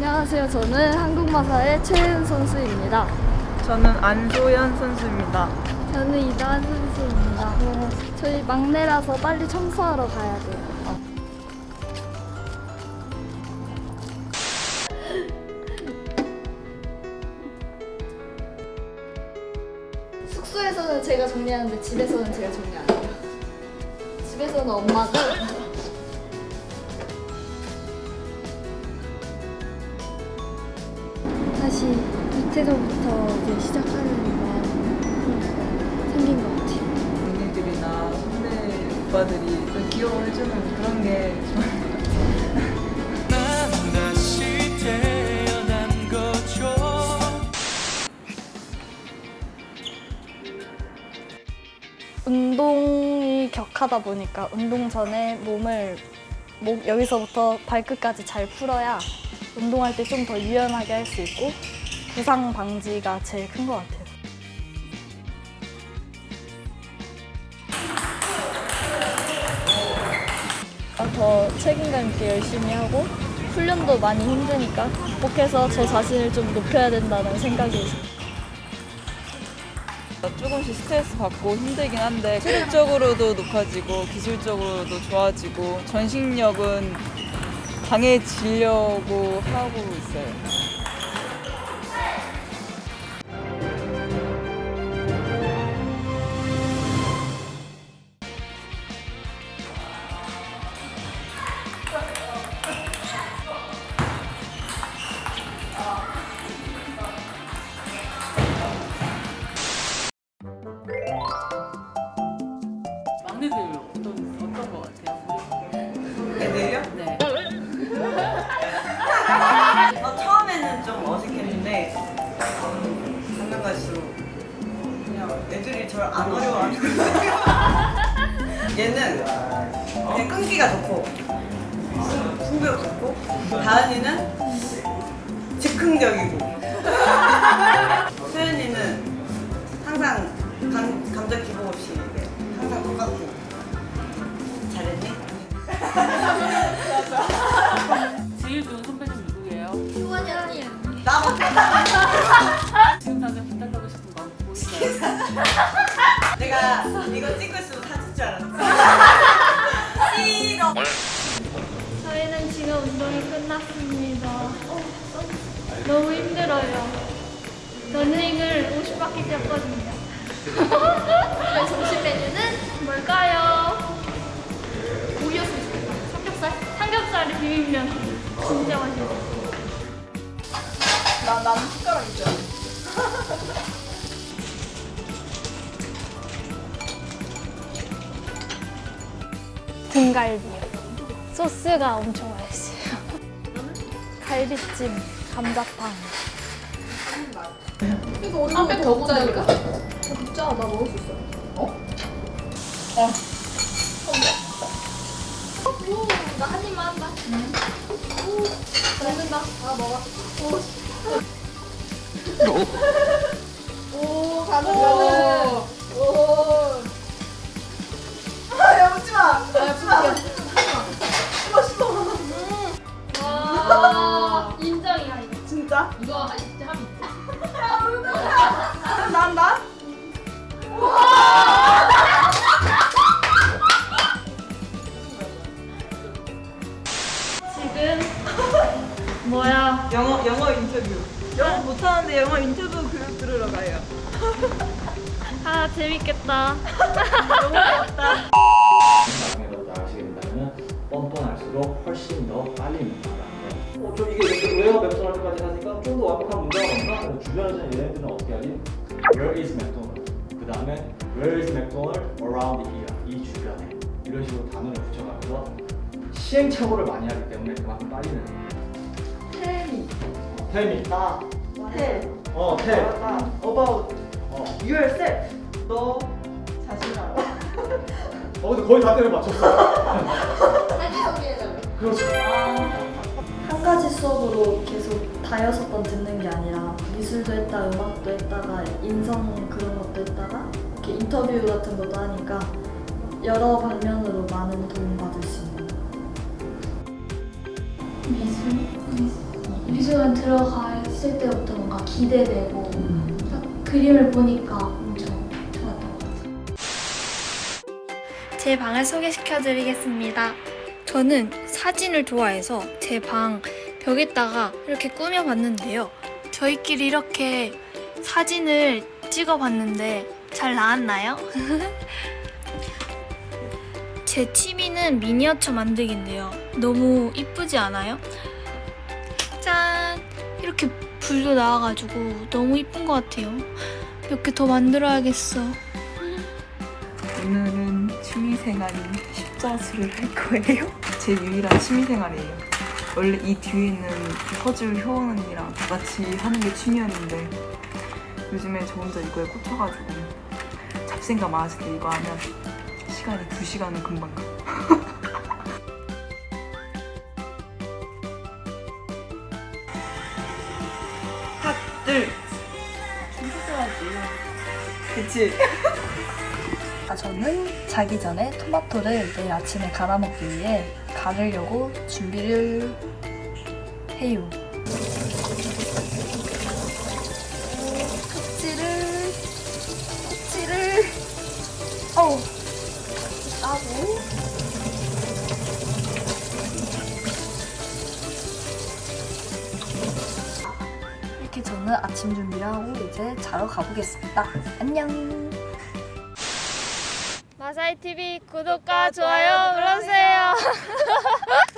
안녕하세요. 저는 한국마사의 최은 선수입니다. 저는 안소연 선수입니다. 저는 이다은 선수입니다. 저희 막내라서 빨리 청소하러 가야 돼요. 숙소에서는 제가 정리하는데 집에서는 제가 정리 안 해요. 집에서는 엄마가 밑에서부터 이제 시작하는 마음이 생긴 것 같아요. 언니들이나 선배 오빠들이 좀 귀여워해주는 그런 게 좋아요. 운동이 격하다 보니까 운동 전에 몸을 목 여기서부터 발끝까지 잘 풀어야 운동할 때 좀 더 유연하게 할 수 있고 부상 방지가 제일 큰 것 같아요. 아, 더 책임감 있게 열심히 하고 훈련도 많이 힘드니까 극복해서 저 자신을 좀 높여야 된다는 생각이 있어요. 조금씩 스트레스 받고 힘들긴 한데 체력적으로도 높아지고 기술적으로도 좋아지고 전신력은 강해지려고 하고 있어요. 애들이요? 네. 어, 처음에는 좀 어색했는데 가면 갈수록 그냥 애들이 저를 안 어려워하는. 얘는 그냥 끈기가 좋고 승부욕 좋고 다은이는 즉흥적이고 소연이는 항상 감, 감정 기복 없 지금 당장 부탁하고 싶은 거 보이세요? 내가 이거 찍고 있으면 사줄 줄 알았어. 싫어. 저희는 지금 운동이 끝났습니다. 어, 너무 힘들어요. 러닝을 50바퀴 뛰었 등갈비요. 소스가 엄청 맛있어요. 갈비찜, 감자탕. 한팩 더 먹자니까? 진짜 나 먹을 수 있어. 오, 나한 입만 한다. 오, 먹는다. 아, 먹어. 오. 오, 가는. 아, 야, 웃지 마. 웃지 마. 와, 인정이야, 이거. 진짜? 이거 진짜 하면 난 나? 지금, 뭐야. 영어 영어 인터뷰. 영어 못하는데 영어 인터뷰 교육 들으러 가요. 아, 재밌겠다. 나가시게 된다면 뻔뻔할수록 훨씬 더 빨리 거. 어, 좀 이게 왜요 맥도날드까지 하니까 좀 더 완벽한 문제가 없나? 주변에서 얘네들은 어떻게 하지? Where is McDonald? 그 다음에 Where is McDonald around here? 이 주변에 이런 식으로 단어를 붙여가면서 시행착오를 많이 하기 때문에 그만큼 빨리 거예요. 텔미. 텔미 나. 텔. 어 텔. 나. About 어. yourself. 너? 어 근데 거의 다 때려 맞췄어. 그렇죠. 한 가지 수업으로 계속 다여섯 번 듣는 게 아니라 미술도 했다, 음악도 했다가 인성 그런 것도 했다가 이렇게 인터뷰 같은 것도 하니까 여러 방면으로 많은 도움 받을 수 있는 미술? 미술관 들어갔을 때부터 뭔가 기대되고 딱 그림을 보니까 제 방을 소개시켜 드리겠습니다. 저는 사진을 좋아해서 제 방 벽에다가 이렇게 꾸며 봤는데요. 저희끼리 이렇게 사진을 찍어 봤는데 잘 나왔나요? 제 취미는 미니어처 만들기인데요. 너무 이쁘지 않아요? 짠! 이렇게 불도 나와가지고 너무 이쁜 것 같아요. 몇 개 더 만들어야겠어. 오늘은 취미생활인 십자수를 할 거예요. 제 유일한 취미생활이에요. 원래 이 뒤에 있는 퍼즐 효원 언니랑 다 같이 하는 게 취미였는데 요즘에 저 혼자 이거에 꽂혀가지고 잡생각 많았을 때 이거 하면 시간이 두 시간은 금방 가. 하들 그치? 아, 저는 자기 전에 토마토를 내일 아침에 갈아 먹기 위해 갈으려고 준비를 해요. 껍질을 껍질을 어우 따고 이렇게 저는 아침 준비를 하고 이제 자러 가보겠습니다. 안녕. 마사이 TV 구독과 좋아요 눌러주세요.